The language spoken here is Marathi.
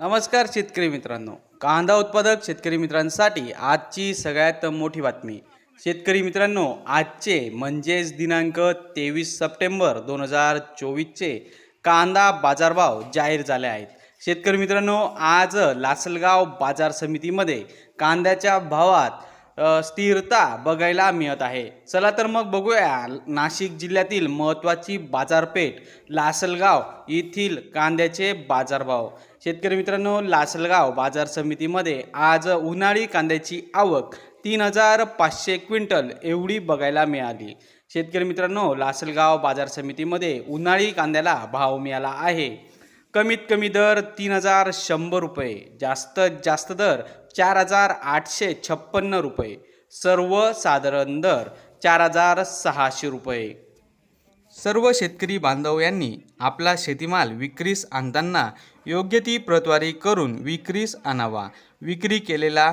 नमस्कार शेतकरी मित्रांनो. कांदा उत्पादक शेतकरी मित्रांसाठी आजची सगळ्यात मोठी बातमी. शेतकरी मित्रांनो आजचे म्हणजेच दिनांक तेवीस सप्टेंबर दोन हजार चोवीसचे कांदा बाजारभाव जाहीर झाले आहेत. शेतकरी मित्रांनो आज लासलगाव बाजार समितीमध्ये कांद्याच्या भावात स्थिरता बघायला मिळत आहे. चला तर मग बघूया नाशिक जिल्ह्यातील महत्त्वाची बाजारपेठ लासलगाव येथील कांद्याचे बाजारभाव. शेतकरी मित्रांनो लासलगाव बाजार समितीमध्ये आज उन्हाळी कांद्याची आवक तीन हजार पाचशे क्विंटल एवढी बघायला मिळाली. शेतकरी मित्रांनो लासलगाव बाजार समितीमध्ये उन्हाळी कांद्याला भाव मिळाला आहे. कमीत कमी दर तीन हजार शंभर रुपये जास्तीत जास्त दर चार हजार आठशे छप्पन्न रुपये सर्वसाधारण दर चार हजार सहाशे रुपये. सर्व शेतकरी बांधव यांनी आपला शेतीमाल विक्रीस आणताना योग्य ती प्रतवारी करून विक्रीस आणावा. विक्री केलेला